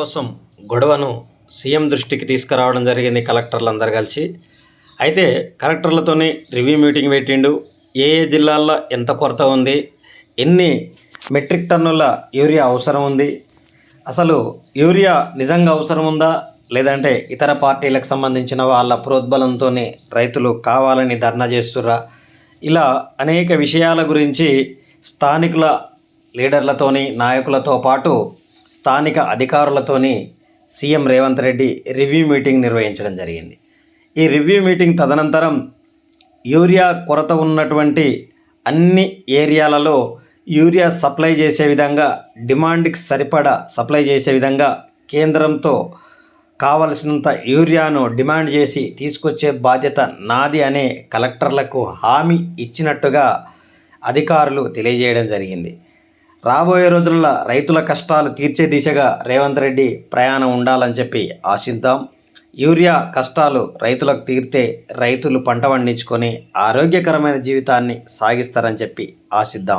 కోసం గొడవను సీఎం దృష్టికి తీసుకురావడం జరిగింది కలెక్టర్లు అందరు కలిసి. అయితే కలెక్టర్లతోని రివ్యూ మీటింగ్ పెట్టిండు. ఏ ఏ జిల్లాల్లో ఎంత కొరత ఉంది? ఎన్ని మెట్రిక్ టన్నుల యూరియా అవసరం ఉంది? అసలు యూరియా నిజంగా అవసరం ఉందా? లేదంటే ఇతర పార్టీలకు సంబంధించిన వాళ్ళ ప్రోద్బలంతోనే రైతులు కావాలని ధర్నా చేస్తుర్రా? ఇలా అనేక విషయాల గురించి స్థానికుల లీడర్లతోని నాయకులతో పాటు స్థానిక అధికారులతోని CM Revanth Reddy review meeting నిర్వహించడం జరిగింది. ఈ రివ్యూ మీటింగ్ తదనంతరం యూరియా కొరత ఉన్నటువంటి అన్ని ఏరియాలలో యూరియా సప్లై చేసే విధంగా డిమాండ్కి సరిపడా సప్లై చేసే విధంగా కేంద్రంతో కావలసినంత యూరియాను డిమాండ్ చేసి తీసుకొచ్చే బాధ్యత నాది అనే కలెక్టర్లకు హామీ ఇచ్చినట్టుగా అధికారులు తెలియజేయడం జరిగింది. రాబోయే రోజుల్లో రైతుల కష్టాలు తీర్చే దిశగా రేవంత్ రెడ్డి ప్రయాణం ఉండాలని చెప్పి ఆశిద్దాం. యూరియా కష్టాలు రైతులకు తీరితే రైతులు పంట పండించుకొని ఆరోగ్యకరమైన జీవితాన్ని సాగిస్తారని చెప్పి ఆశిద్దాం.